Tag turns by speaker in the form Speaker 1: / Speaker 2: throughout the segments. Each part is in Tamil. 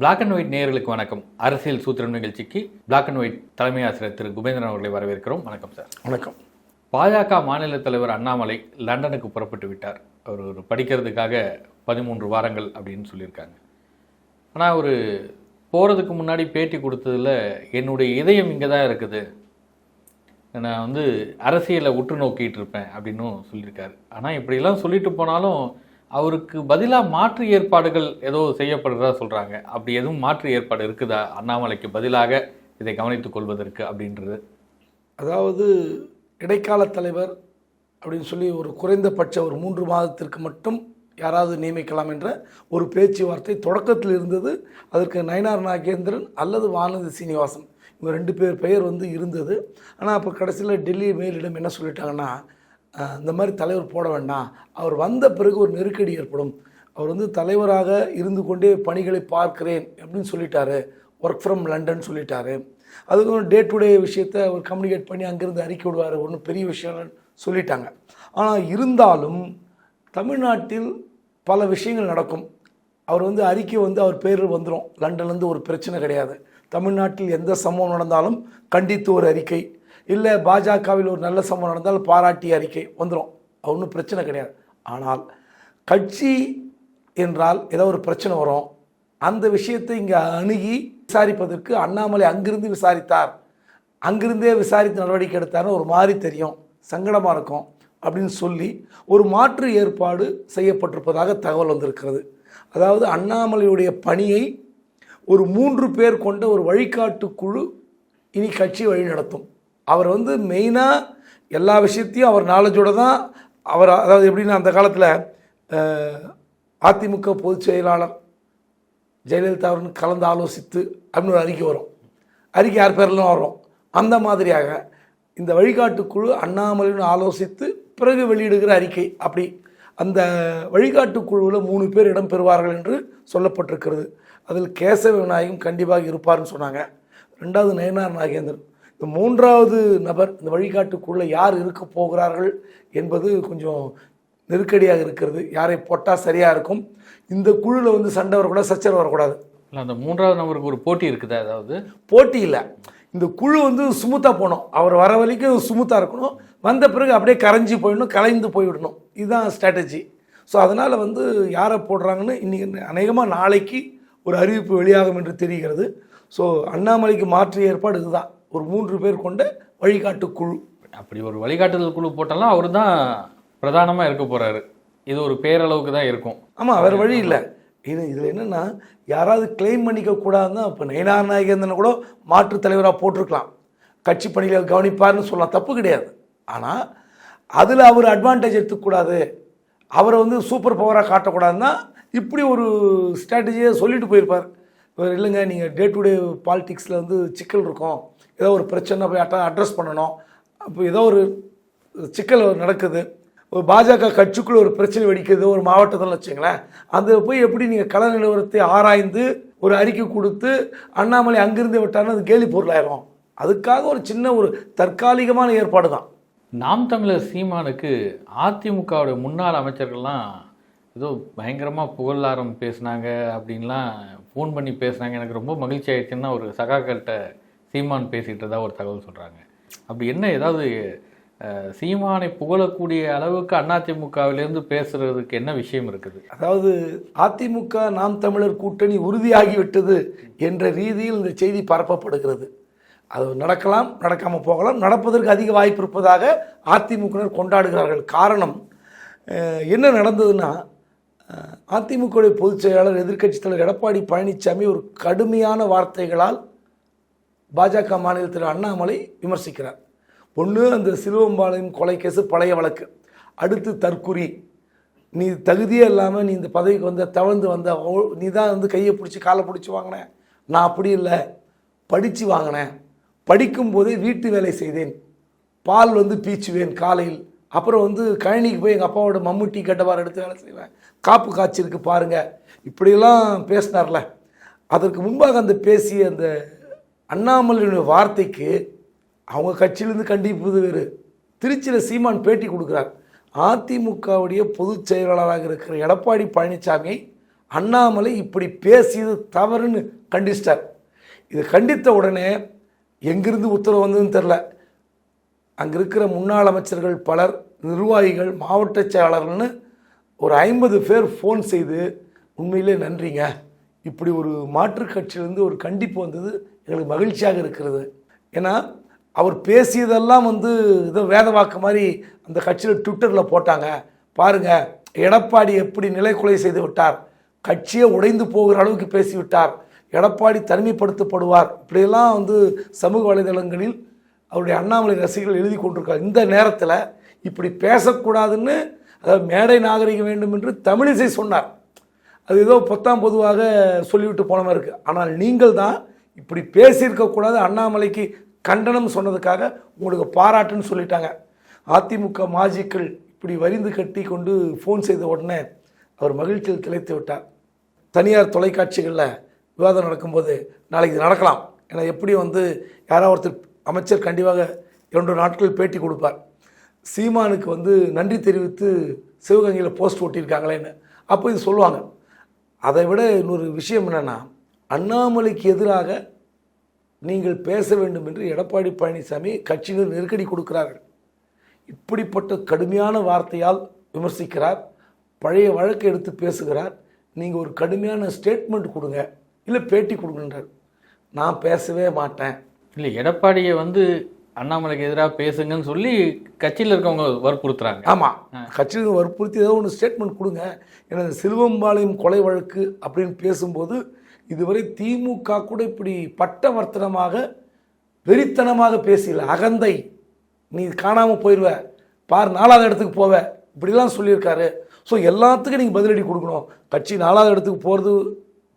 Speaker 1: பிளாக் அண்ட் ஒயிட் நேயர்களுக்கு வணக்கம். அரசியல் சூத்திரம் நிகழ்ச்சிக்கு பிளாக் அண்ட் ஒயிட் தலைமை ஆசிரியர் திரு. குபேந்திரன் அவர்களை வரவேற்கிறோம். வணக்கம் சார்.
Speaker 2: வணக்கம்.
Speaker 1: பாஜக மாநில தலைவர் அண்ணாமலை லண்டனுக்கு புறப்பட்டு விட்டார். அவர் ஒரு படிக்கிறதுக்காக பதிமூன்று வாரங்கள் அப்படின்னு சொல்லியிருக்காங்க. ஆனால் அவர் போகிறதுக்கு முன்னாடி பேட்டி கொடுத்ததுல என்னுடைய இதயம் இங்கே தான் இருக்குது. நான் வந்து அரசியலை உற்று நோக்கிட்டு இருப்பேன் அப்படின்னும் சொல்லியிருக்காரு. ஆனால் இப்படியெல்லாம் சொல்லிட்டு போனாலும் அவருக்கு பதிலாக மாற்று ஏற்பாடுகள் ஏதோ செய்யப்படுறதா சொல்கிறாங்க அப்படி எதுவும் மாற்று ஏற்பாடு இருக்குதா? அண்ணாமலைக்கு பதிலாக இதை கவனித்துக் கொள்வதற்கு அப்படின்றது.
Speaker 2: அதாவது இடைக்கால தலைவர் அப்படின்னு சொல்லி ஒரு குறைந்தபட்ச ஒரு மூன்று மாதத்திற்கு மட்டும் யாராவது நியமிக்கலாம் என்ற ஒரு பேச்சுவார்த்தை தொடக்கத்தில் இருந்தது. அதற்கு நயனார் நாகேந்திரன் அல்லது வானதி சீனிவாசன் இவங்க ரெண்டு பேர் பெயர் வந்து இருந்தது. ஆனால் அப்போ கடைசியில் டெல்லி மேலிடம் என்ன சொல்லிட்டாங்கன்னா இந்த மாதிரி தலைவர் போட வேண்டாம். அவர் வந்த பிறகு ஒரு நெருக்கடி ஏற்படும். அவர் வந்து தலைவராக இருந்து கொண்டே பணிகளை பார்க்கிறேன் அப்படின்னு சொல்லிட்டாரு. ஒர்க் ஃப்ரம் லண்டன் சொல்லிட்டாரு. அதுக்கு டே டு டே விஷயத்தை அவர் கம்யூனிகேட் பண்ணி அங்கேருந்து அறிக்கை விடுவார். ஒன்றும் பெரிய விஷயம் சொல்லிட்டாங்க. ஆனால் இருந்தாலும் தமிழ்நாட்டில் பல விஷயங்கள் நடக்கும். அவர் வந்து அறிக்கை வந்து அவர் பேரில் வந்துடும் லண்டன்லேருந்து ஒரு பிரச்சனை கிடையாது. தமிழ்நாட்டில் எந்த சம்பவம் நடந்தாலும் கண்டித்து ஒரு அறிக்கை. இல்லை பாஜகவில் ஒரு நல்ல சம்பவம் நடந்தால் பாராட்டி அறிக்கை வந்துடும் ஒன்றும் பிரச்சனை கிடையாது. ஆனால் கட்சி என்றால் ஏதோ ஒரு பிரச்சனை வரும். அந்த விஷயத்தை இங்கே அணுகி விசாரிப்பதற்கு அண்ணாமலை அங்கிருந்து விசாரித்தார். அங்கிருந்தே விசாரித்து நடவடிக்கை எடுத்தார்னு ஒரு மாதிரி தெரியும். சங்கடமாக இருக்கும் அப்படின்னு சொல்லி ஒரு மாற்று ஏற்பாடு செய்யப்பட்டிருப்பதாக தகவல் வந்திருக்கிறது. அதாவது அண்ணாமலையுடைய பணியை ஒரு மூன்று பேர் கொண்ட ஒரு வழிகாட்டு குழு இனி கட்சி வழி நடத்தும் அவர் வந்து மெயினாக எல்லா விஷயத்தையும் அவர் நாலேஜோட தான் அவர் அதாவது எப்படின்னா அந்த காலத்தில் அதிமுக பொதுச் செயலாளர் ஜெயலலிதாவுடன் கலந்து ஆலோசித்து அப்படின்னு ஒரு அறிக்கை வரும். அறிக்கை யார் பேர்லாம் வரும்? அந்த மாதிரியாக இந்த வழிகாட்டு குழு அண்ணாமலையுடன் ஆலோசித்து பிறகு வெளியிடுகிற அறிக்கை. அப்படி அந்த வழிகாட்டு குழுவில் மூணு பேர் இடம் பெறுவார்கள் என்று சொல்லப்பட்டிருக்கிறது. அதில் கேசவ விநாயகம் கண்டிப்பாக இருப்பார்னு சொன்னாங்க. ரெண்டாவது நயனார் நாகேந்திரன். இந்த மூன்றாவது நபர் இந்த வழிகாட்டு குழுல யார் இருக்க போகிறார்கள் என்பது கொஞ்சம் நெருக்கடியாக இருக்கிறது. யாரை போட்டால் சரியாக இருக்கும்? இந்த குழுவில் வந்து சண்டை வரக்கூடாது சச்சரவு வரக்கூடாது.
Speaker 1: இல்லை அந்த மூன்றாவது நபருக்கு ஒரு போட்டி இருக்குதா அதாவது
Speaker 2: போட்டி இல்லை. இந்த குழு வந்து சுமுத்தாக போகணும். அவர் வர வரைக்கும் சுமுத்தாக இருக்கணும். வந்த பிறகு அப்படியே கரைஞ்சி போயிடணும் கலைந்து போய்விடணும். இதுதான் ஸ்ட்ராட்டஜி ஸோ அதனால் வந்து யாரை போடுறாங்கன்னு இன்றைக்கி அநேகமாக நாளைக்கு ஒரு அறிவிப்பு வெளியாகும் என்று தெரிகிறது. ஸோ அண்ணாமலைக்கு மாற்று ஏற்பாடு இதுதான். ஒரு மூன்று பேர் கொண்ட வழிகாட்டு குழு.
Speaker 1: அப்படி ஒரு வழிகாட்டுதல் குழு போட்டாலும் அவர் தான் பிரதானமாக இருக்க போறாரு. இது ஒரு பேரளவுக்கு தான் இருக்கும்.
Speaker 2: ஆமாம் வேறு வழி இல்லை. இது இதில் என்னென்னா யாராவது கிளைம் பண்ணிக்க கூடாதுன்னா இப்போ நயனார் நாயகேந்திரனை கூட மாற்றுத் தலைவராக போட்டிருக்கலாம். கட்சி பணிகளை கவனிப்பார்னு சொல்லலாம் தப்பு கிடையாது. ஆனால் அதில் அவர் அட்வான்டேஜ் எடுத்துக்கூடாது அவரை வந்து சூப்பர் பவராக காட்டக்கூடாதுன்னா இப்படி ஒரு ஸ்ட்ராட்டஜியை சொல்லிட்டு போயிருப்பார். இல்லைங்க நீங்கள் டே டு டே பாலிடிக்ஸில் வந்து சிக்கல் இருக்கும். ஏதோ ஒரு பிரச்சனை போய் அட்ட அட்ரஸ் பண்ணணும். அப்போ ஏதோ ஒரு சிக்கல் நடக்குது. ஒரு பாஜக கட்சிக்குள்ளே ஒரு பிரச்சனை வெடிக்கிறது ஒரு மாவட்டத்தில் வச்சுங்களேன். அது போய் எப்படி நீங்கள் கள நிலவரத்தை ஆராய்ந்து ஒரு அறிக்கை கொடுத்து அண்ணாமலை அங்கிருந்து விட்டாருன்னா அது கேலி பொருளாயிரும். அதுக்காக ஒரு சின்ன ஒரு தற்காலிகமான ஏற்பாடு தான்
Speaker 1: நாம் தமிழர் சீமானுக்கு அதிமுகவுடைய முன்னாள் அமைச்சர்கள்லாம் ஏதோ பயங்கரமாக புகழாரம் பேசுனாங்க அப்படின்லாம் ஃபோன் பண்ணி பேசுனாங்க. எனக்கு ரொம்ப மகிழ்ச்சி ஆயிடுச்சுன்னா ஒரு சகாக்கள்கிட்ட சீமான் பேசிக்கிட்டதா ஒரு தகவல் சொல்கிறாங்க அப்படி என்ன ஏதாவது சீமானை புகழக்கூடிய அளவுக்கு அதிமுகவிலேருந்து பேசுறதுக்கு என்ன விஷயம் இருக்குது?
Speaker 2: அதாவது அதிமுக நாம் தமிழர் கூட்டணி உறுதியாகிவிட்டது என்ற ரீதியில் இந்த செய்தி பரப்பப்படுகிறது. அது நடக்கலாம் நடக்காமல் போகலாம். நடப்பதற்கு அதிக வாய்ப்பு இருப்பதாக அதிமுகவினர் கொண்டாடுகிறார்கள். காரணம் என்ன நடந்ததுன்னா அஹ், அதிமுகவுடைய பொதுச் செயலாளர் எதிர்க்கட்சித் தலைவர் எடப்பாடி பழனிசாமி ஒரு கடுமையான வார்த்தைகளால் பாஜக மாநிலத்தில் அண்ணாமலை விமர்சிக்கிறார். ஒன்று அந்த சிலுவம்பாளையம் கொலை கேஸு பழைய வழக்கு. அடுத்து தற்குறி நீ தகுதியே இல்லாமல் நீ இந்த பதவிக்கு வந்த தவழ்ந்து வந்த ஓ- நீ தான் வந்து கையை பிடிச்சி காலை பிடிச்சி வாங்கினேன் நான் அப்படி இல்லை. படித்து வாங்கினேன். படிக்கும்போதே வீட்டு வேலை செய்தேன். பால் வந்து பீச்சுவேன் காலையில். அப்புறம் வந்து கழனிக்கு போய் எங்கள் அப்பாவோட மம்முட்டி கட்டவார் எடுத்து வேலை செய்வேன். காப்பு காய்ச்சிருக்கு பாருங்கள் இப்படியெல்லாம் பேசினார்ல. அதற்கு முன்பாக அந்த பேசிய அந்த அண்ணாமலையுடைய வார்த்தைக்கு அவங்க கட்சியிலேருந்து கண்டிப்பது வேறு. திருச்சியில் சீமான் பேட்டி கொடுக்குறார். அதிமுகவுடைய பொதுச் செயலாளராக இருக்கிற எடப்பாடி பழனிசாமியை அண்ணாமலை இப்படி பேசியது தவறுன்னு கண்டிச்சிட்டார். இது கண்டித்த உடனே எங்கிருந்து உத்தரவு வந்ததுன்னு தெரில அங்கே இருக்கிற முன்னாள் அமைச்சர்கள் பலர் நிர்வாகிகள் மாவட்ட செயலாளர்கள்னு ஒரு ஐம்பது பேர் ஃபோன் செய்து உண்மையிலே நன்றிங்க. இப்படி ஒரு மாற்றுக் கட்சியிலேருந்து ஒரு கண்டிப்பு வந்தது எங்களுக்கு மகிழ்ச்சியாக இருக்கிறது. ஏன்னா அவர் பேசியதெல்லாம் வந்து ஏதோ வேத வாக்கு மாதிரி அந்த கட்சியில் ட்விட்டரில் போட்டாங்க. பாருங்க எடப்பாடி எப்படி நிலை கொலை செய்து விட்டார். கட்சியே உடைந்து போகிற அளவுக்கு பேசிவிட்டார். எடப்பாடி தனிமைப்படுத்தப்படுவார். இப்படியெல்லாம் வந்து சமூக வலைதளங்களில் அவருடைய அண்ணாமலை ரசிகர்கள் எழுதி கொண்டிருக்கார் இந்த நேரத்தில் இப்படி பேசக்கூடாதுன்னு அதாவது மேடை நாகரிகம் வேண்டும் என்று தமிழிசை சொன்னார். அது ஏதோ பொத்தாம் பொதுவாக சொல்லிவிட்டு போன மாதிரி இருக்குது ஆனால் நீங்கள் தான் இப்படி பேசியிருக்கக்கூடாது அண்ணாமலைக்கு கண்டனம் சொன்னதுக்காக உங்களுக்கு பாராட்டுன்னு சொல்லிட்டாங்க. அதிமுக மாஜிக்கள் இப்படி வரிந்து கட்டி கொண்டு ஃபோன் செய்த உடனே அவர் மகிழ்ச்சியில் திளைத்து விட்டார். தனியார் தொலைக்காட்சிகளில் விவாதம் நடக்கும்போது நாளைக்கு இது நடக்கலாம் ஏன்னா எப்படி வந்து யாராவது ஒருத்தர் அமைச்சர் கண்டிப்பாக இரண்டு நாட்கள் பேட்டி கொடுப்பார். சீமானுக்கு வந்து நன்றி தெரிவித்து சிவகங்கையில் போஸ்ட் ஓட்டியிருக்காங்களேன்னு அப்போ இது சொல்லுவாங்க. அதை விட இன்னொரு விஷயம் என்னென்னா அண்ணாமலைக்கு எதிராக நீங்கள் பேச வேண்டும் என்று எடப்பாடி பழனிசாமி கட்சியினர் நெருக்கடி கொடுக்கிறார்கள். இப்படிப்பட்ட கடுமையான வார்த்தையால் விமர்சிக்கிறார். பழைய வழக்கை எடுத்து பேசுகிறார். நீங்கள் ஒரு கடுமையான ஸ்டேட்மெண்ட் கொடுங்க. இல்லை பேட்டி கொடுங்கன்றார். நான் பேசவே மாட்டேன்.
Speaker 1: இல்லை எடப்பாடியை வந்து அண்ணாமலைக்கு எதிராக பேசுங்கன்னு சொல்லி கட்சியில் இருக்கவங்க வற்புறுத்துறாங்க.
Speaker 2: ஆமாம் கட்சியில் வற்புறுத்தி ஏதோ ஒன்று ஸ்டேட்மெண்ட் கொடுங்க. இந்த சிலுவம்பாளையம் கொலை வழக்கு அப்படின்னு பேசும்போது இதுவரை திமுக கூட இப்படி பட்டவர்த்தனமாக வெறித்தனமாக பேசல. அகந்தை. நீ காணாமல் போயிடுவ பார் நாலாவது இடத்துக்கு போவ. இப்படிலாம் சொல்லியிருக்காரு. ஸோ எல்லாத்துக்கும் நீங்கள் பதிலடி கொடுக்கணும். கட்சி நாலாவது இடத்துக்கு போகிறது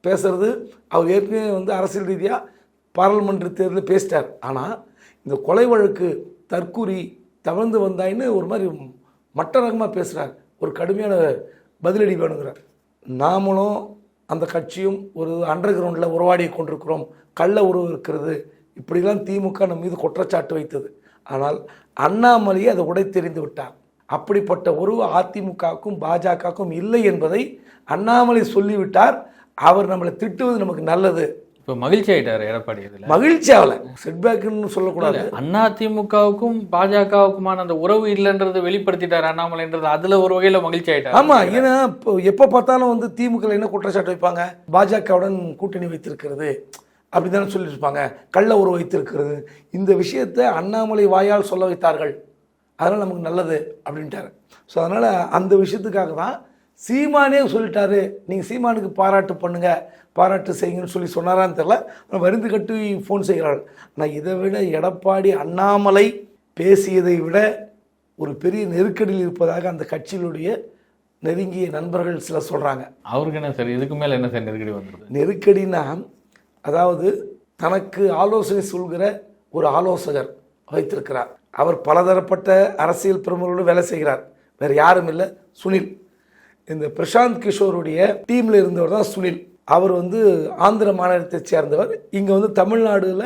Speaker 2: பேசுறது அவர் ஏற்கனவே வந்து அரசியல் ரீதியாக பாராளுமன்ற தேர்தலில் பேசிட்டார். ஆனால் இந்த கொலை வழக்கு தற்கூரி தவழ்ந்து வந்தாயின்னு ஒரு மாதிரி மட்ட ரகமாக பேசுகிறார் ஒரு கடுமையான பதிலடி வேணுங்கிறார். நாமளும் அந்த கட்சியும் ஒரு அண்டர் கிரவுண்டில் உறவாடி கொண்டிருக்கிறோம். கள்ள உறவு இருக்கிறது. இப்படிலாம் திமுக நம்ம மீது குற்றச்சாட்டு வைத்தது. ஆனால் அண்ணாமலையை அதை உடைத்தெறிந்து விட்டார். அப்படிப்பட்ட உறவு அதிமுகவுக்கும் பாஜகவுக்கும் இல்லை என்பதை அண்ணாமலை சொல்லிவிட்டார். அவர் நம்மளை திட்டுவது நமக்கு நல்லது.
Speaker 1: இப்போ மகிழ்ச்சி ஆயிட்டாரு எடப்பாடி இதில்.
Speaker 2: மகிழ்ச்சி ஆகலை. செட்பேக்குன்னு சொல்லக்கூடாது.
Speaker 1: அண்ணா திமுகவுக்கும் பாஜகவுக்குமான அந்த உறவு இல்லைன்றதை வெளிப்படுத்திட்டார் அண்ணாமலைன்றது அதுல ஒரு வகையில மகிழ்ச்சி ஆயிட்டார்.
Speaker 2: ஆமா ஏன்னா இப்போ எப்போ பார்த்தாலும் வந்து திமுக என்ன குற்றச்சாட்டு வைப்பாங்க? பாஜகவுடன் கூட்டணி வைத்திருக்கிறது அப்படிதானே சொல்லியிருப்பாங்க. கள்ள உறவு வைத்திருக்கிறது. இந்த விஷயத்தை அண்ணாமலை வாயால் சொல்ல வைத்தார்கள். அதனால் நமக்கு நல்லது அப்படின்ட்டாரு. ஸோ அதனால் அந்த விஷயத்துக்காக தான் சீமானே சொல்லிட்டாரு. நீங்கள் சீமானுக்கு பாராட்டு பண்ணுங்க பாராட்டு செய்யுங்கன்னு சொல்லி சொன்னாரான்னு தெரில ஆனால் வருந்து கட்டி ஃபோன் செய்கிறார்கள் ஆனால் இதை விட எடப்பாடி அண்ணாமலை பேசியதை விட ஒரு பெரிய நெருக்கடியில் இருப்பதாக அந்த கட்சியினுடைய நெருங்கிய நண்பர்கள் சிலர் சொல்கிறாங்க
Speaker 1: அவருக்கு என்ன சார் இதுக்கு மேல என்ன சார் நெருக்கடி வந்துருது?
Speaker 2: நெருக்கடினா அதாவது தனக்கு ஆலோசனை சொல்கிற ஒரு ஆலோசகர் வைத்திருக்கிறார். அவர் பலதரப்பட்ட அரசியல் பிரமுகர்களோடு வேலை செய்கிறார். வேறு யாரும் இல்லை சுனில். இந்த பிரசாந்த் கிஷோருடைய டீமில் இருந்தவர் தான் சுனில். அவர் வந்து ஆந்திர மாநிலத்தை சேர்ந்தவர். இங்கே வந்து தமிழ்நாடுல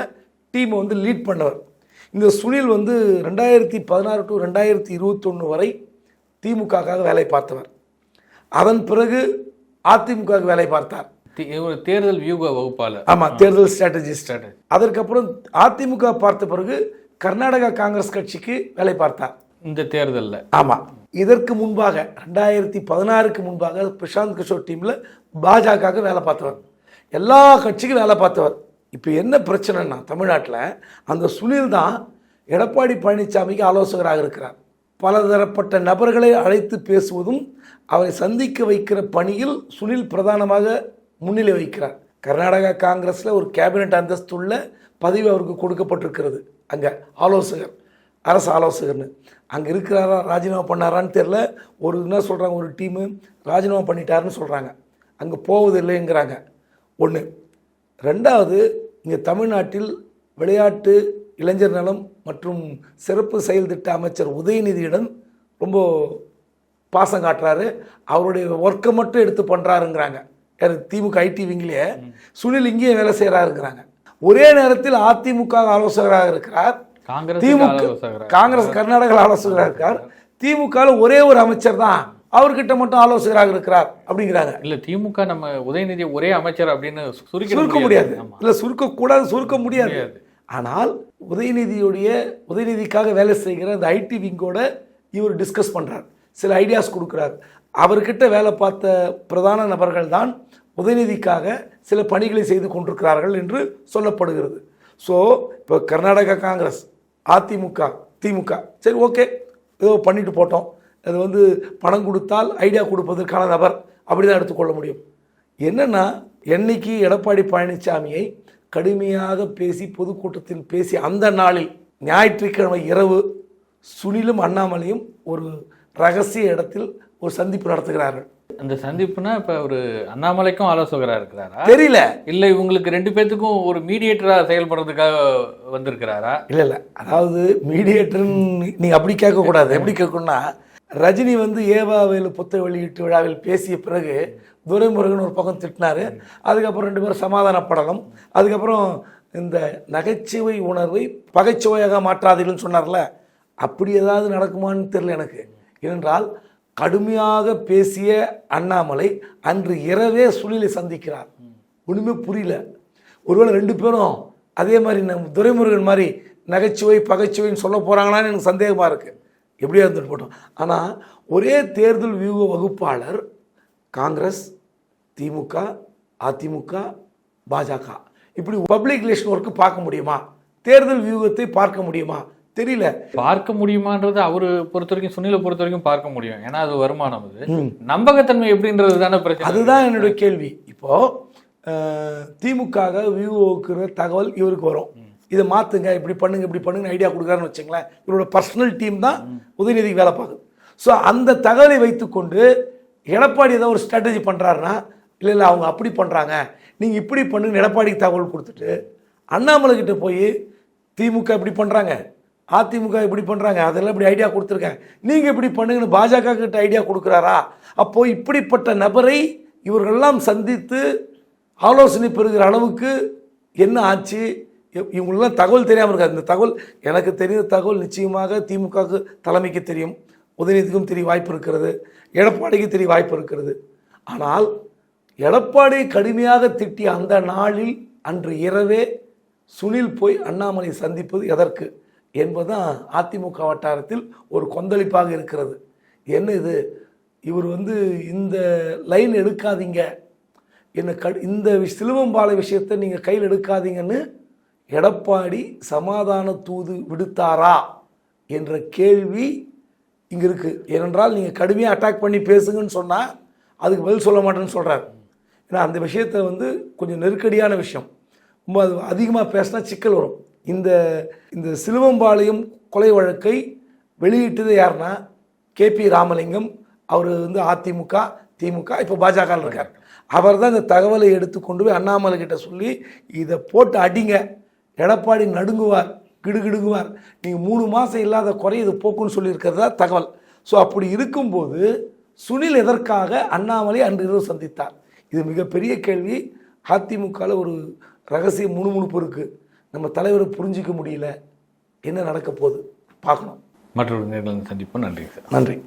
Speaker 2: டீமை வந்து லீட் பண்ணவர். இந்த சுனில் வந்து ரெண்டாயிரத்தி பதினாறு டு ரெண்டாயிரத்தி இருபத்தொன்று வரை திமுகவுக்காக வேலை பார்த்தவர். அதன் பிறகு அதிமுகவுக்கு வேலை பார்த்தார்.
Speaker 1: ஒரு தேர்தல் வியூக வகுப்பாளர்.
Speaker 2: ஆமாம் தேர்தல் ஸ்ட்ராட்டஜிஸ்ட்
Speaker 1: Strategy.
Speaker 2: அதற்கப்புறம் அதிமுக பார்த்த பிறகு கர்நாடகா காங்கிரஸ் கட்சிக்கு வேலை பார்த்தார்.
Speaker 1: இந்த தேர்தல்ல.
Speaker 2: ஆமாம் இதற்கு முன்பாக ரெண்டாயிரத்தி பதினாறுக்கு முன்பாக பிரசாந்த் கிஷோர் டீமில் பாஜகவுக்கு வேலை பார்த்தவர். எல்லா கட்சிக்கும் வேலை பார்த்தவர். இப்போ என்ன பிரச்சனைன்னா தமிழ்நாட்டில் அந்த சுனில் தான் எடப்பாடி பழனிசாமிக்கு ஆலோசகராக இருக்கிறார். பலதரப்பட்ட நபர்களை அழைத்து பேசுவதும் அவரை சந்திக்க வைக்கிற பணியில் சுனில் பிரதானமாக முன்னிலை வைக்கிறார் கர்நாடகா காங்கிரஸில் ஒரு கேபினட் அந்தஸ்துள்ள பதவி அவருக்கு கொடுக்கப்பட்டிருக்கிறது. அங்கே ஆலோசகர். அரசு ஆலோசகர்னு. அங்கே இருக்கிறாரா ராஜினாமா பண்ணாரான்னு தெரில ஒரு என்ன சொல்கிறாங்க ஒரு டீமு ராஜினாமா பண்ணிட்டாருன்னு சொல்கிறாங்க அங்கே போவது இல்லைங்கிறாங்க. ஒன்று ரெண்டாவது இங்கே தமிழ்நாட்டில் விளையாட்டு இளைஞர் நலம் மற்றும் சிறப்பு செயல் திட்ட அமைச்சர் உதயநிதியுடன் ரொம்ப பாசம் காட்டுறாரு. அவருடைய ஒர்க்கை மட்டும் எடுத்து பண்ணுறாருங்கிறாங்க யார் திமுக ஐடி விங்கிலேயே சுனில் இங்கேயும் வேலை செய்கிறாருங்கிறாங்க ஒரே நேரத்தில் அதிமுக ஆலோசகராக இருக்கிறார். திமுக காங்கிரஸ் கர்நாடகா ஆலோசகராக இருக்கார். திமுகவில் ஒரே ஒரு அமைச்சர் தான். அவர்கிட்ட மட்டும் ஆலோசகராக இருக்கிறார் அப்படிங்கிறாங்க.
Speaker 1: இல்ல திமுக நம்ம உதயநிதி ஒரே அமைச்சர் அப்படின்னு
Speaker 2: சுருக்க முடியாது. இல்ல சுருக்க கூடாது சுருக்க முடியாது. ஆனால் உதயநிதியுடைய உதயநிதிக்காக வேலை செய்கிற அந்த ஐடி விங்கோட இவர் டிஸ்கஸ் பண்றார். சில ஐடியாஸ் கொடுக்குறார். அவர்கிட்ட வேலை பார்த்த பிரதான நபர்கள் தான் உதயநிதிக்காக சில பணிகளை செய்து கொண்டிருக்கிறார்கள் என்று சொல்லப்படுகிறது. ஸோ இப்போ கர்நாடகா காங்கிரஸ் அதிமுக திமுக. சரி ஓகே. ஏதோ பண்ணிட்டு போட்டோம். அது வந்து பணம் கொடுத்தால் ஐடியா கொடுப்பதற்கான நபர். அப்படி தான் எடுத்துக்கொள்ள முடியும். என்னென்னா என்னைக்கு எடப்பாடி பழனிசாமியை கடுமையாக பேசி பொதுக்கூட்டத்தில் பேசி அந்த நாளில் ஞாயிற்றுக்கிழமை இரவு சுனிலும் அண்ணாமலையும் ஒரு ரகசிய இடத்தில் ஒரு சந்திப்பு நடத்துகிறார்கள்.
Speaker 1: அந்த சந்திப்புனா இப்ப ஒரு அண்ணாமலைக்கும் ஆலோசகரா இருக்கிறாரா?
Speaker 2: தெரியல.
Speaker 1: இல்ல இவங்களுக்கு ரெண்டு பேத்துக்கும் ஒரு மீடியேட்டரா செயல்படுறதுக்காக வந்திருக்கிறாரா?
Speaker 2: இல்லை இல்லை. அதாவது மீடியேட்டர்னு நீங்கள் அப்படி கேட்கக்கூடாது. எப்படி கேட்கணும்னா ரஜினி வந்து ஏவாவேலு புத்தக வெளியீட்டு விழாவில் பேசிய பிறகு துரைமுருகன் ஒரு பக்கம் திட்டினாரு. அதுக்கப்புறம் ரெண்டு பேரும் சமாதானப்படலாம் அதுக்கப்புறம் இந்த நகைச்சுவை உணர்வை பகைச்சுவையாக மாற்றாதீர்கள்னு சொன்னார்ல. அப்படி ஏதாவது நடக்குமான்னு தெரியல எனக்கு. ஏனென்றால் கடுமையாக பேசிய அண்ணாமலை அன்று இரவே சுழிலை சந்திக்கிறார். ஒன்றுமே புரியல. ஒருவேளை ரெண்டு பேரும் அதே மாதிரி நம் துரைமுருகன் மாதிரி நகைச்சுவை பகைச்சுவைன்னு சொல்ல போகிறாங்களான்னு எனக்கு சந்தேகமாக இருக்குது எப்படியா இருந்துட்டு போட்டோம். ஆனால் ஒரே தேர்தல் வியூக வகுப்பாளர் காங்கிரஸ் திமுக அதிமுக பாஜக. இப்படி பப்ளிக் ரிலேஷன் ஒர்க்கு பார்க்க முடியுமா? தேர்தல் வியூகத்தை பார்க்க முடியுமா? தெரியல.
Speaker 1: பார்க்க முடியுமான்றது அவரு பொறுத்த வரைக்கும் சுனிலை பொறுத்த வரைக்கும் பார்க்க முடியும். ஏன்னா அது வருமானம் அது. நம்பகத்தன்மை எப்படின்றது தானே பிரச்சனை.
Speaker 2: அதுதான் என்னுடைய கேள்வி. இப்போ திமுக விவோக்குற தகவல் இவருக்கு வரும். இதை மாத்துங்க இப்படி பண்ணுங்க இப்படி பண்ணுங்க ஐடியா கொடுக்குறாருன்னு வச்சுங்களேன். இவரோட பர்சனல் டீம் தான் உதயநிதிக்கு வேலை பார்க்குது. ஸோ அந்த தகவலை வைத்துக்கொண்டு எடப்பாடி ஏதோ ஒரு ஸ்ட்ராட்டஜி பண்ணுறாருன்னா இல்லை இல்லை அவங்க அப்படி பண்ணுறாங்க நீங்கள் இப்படி பண்ணுங்க எடப்பாடிக்கு தகவல் கொடுத்துட்டு அண்ணாமலை கிட்ட போய் திமுக இப்படி பண்ணுறாங்க அதிமுக இப்படி பண்ணுறாங்க அதெல்லாம் இப்படி ஐடியா கொடுத்துருக்கேன் நீங்கள் இப்படி பண்ணுங்கன்னு பாஜக கிட்ட ஐடியா கொடுக்குறாரா? அப்போது இப்படிப்பட்ட நபரை இவர்களெல்லாம் சந்தித்து ஆலோசனை பெறுகிற அளவுக்கு என்ன ஆச்சு? இவங்களெலாம் தகவல் தெரியாமல் இருக்காது இந்த தகவல் எனக்கு தெரிந்த தகவல் நிச்சயமாக திமுகவுக்கு தலைமைக்கு தெரியும். உதயநிதிக்கும் தெரிய வாய்ப்பு இருக்கிறது. எடப்பாடிக்கு தெரிய வாய்ப்பு இருக்கிறது. ஆனால் எடப்பாடி கடுமையாக திட்டிய அந்த நாளில் அன்று இரவே சுனில் போய் அண்ணாமலை சந்திப்பது எதற்கு? என்பதுதான் அதிமுக வட்டாரத்தில் ஒரு கொந்தளிப்பாக இருக்கிறது. என்ன இது? இவர் வந்து இந்த லைன் எடுக்காதீங்க. என்ன க இந்த விஷ- சிலுவம்பாலை விஷயத்தை நீங்கள் கையில் எடுக்காதீங்கன்னு எடப்பாடி சமாதான தூது விடுத்தாரா என்ற கேள்வி இங்கே இருக்குது ஏனென்றால் நீங்கள் கடுமையாக அட்டாக் பண்ணி பேசுங்கன்னு சொன்னால் அதுக்கு பதில் சொல்ல மாட்டேன்னு சொல்கிறார் ஏன்னா அந்த விஷயத்தை வந்து கொஞ்சம் நெருக்கடியான விஷயம். ரொம்ப அது அதிகமாக பேசினா சிக்கல் வரும். இந்த இந்த சிலுவம்பாளையம் கொலை வழக்கை வெளியிட்டது யாருன்னா கேபி ராமலிங்கம். அவர் வந்து அதிமுக திமுக இப்போ பாஜக இருக்கார். அவர் தான் இந்த தகவலை எடுத்து கொண்டு போய் அண்ணாமலை கிட்ட சொல்லி இதை போட்டு அடிங்க. எடப்பாடி நடுங்குவார் கிடுகிடுங்குவார். நீங்கள் மூணு மாதம் இல்லாத குறை இது போக்குன்னு சொல்லியிருக்கிறதா தகவல். ஸோ அப்படி இருக்கும்போது சுனில் எதற்காக அண்ணாமலை அன்று இரவு சந்தித்தார்? இது மிகப்பெரிய கேள்வி. அதிமுகவில் ஒரு ரகசிய முணுமுணுப்பு இருக்குது நம்ம தலைவரை புரிஞ்சிக்க முடியல என்ன நடக்க போகுது பார்க்கணும்.
Speaker 1: மற்றொரு நேரில் சந்திப்போம். நன்றி சார்.
Speaker 2: நன்றி.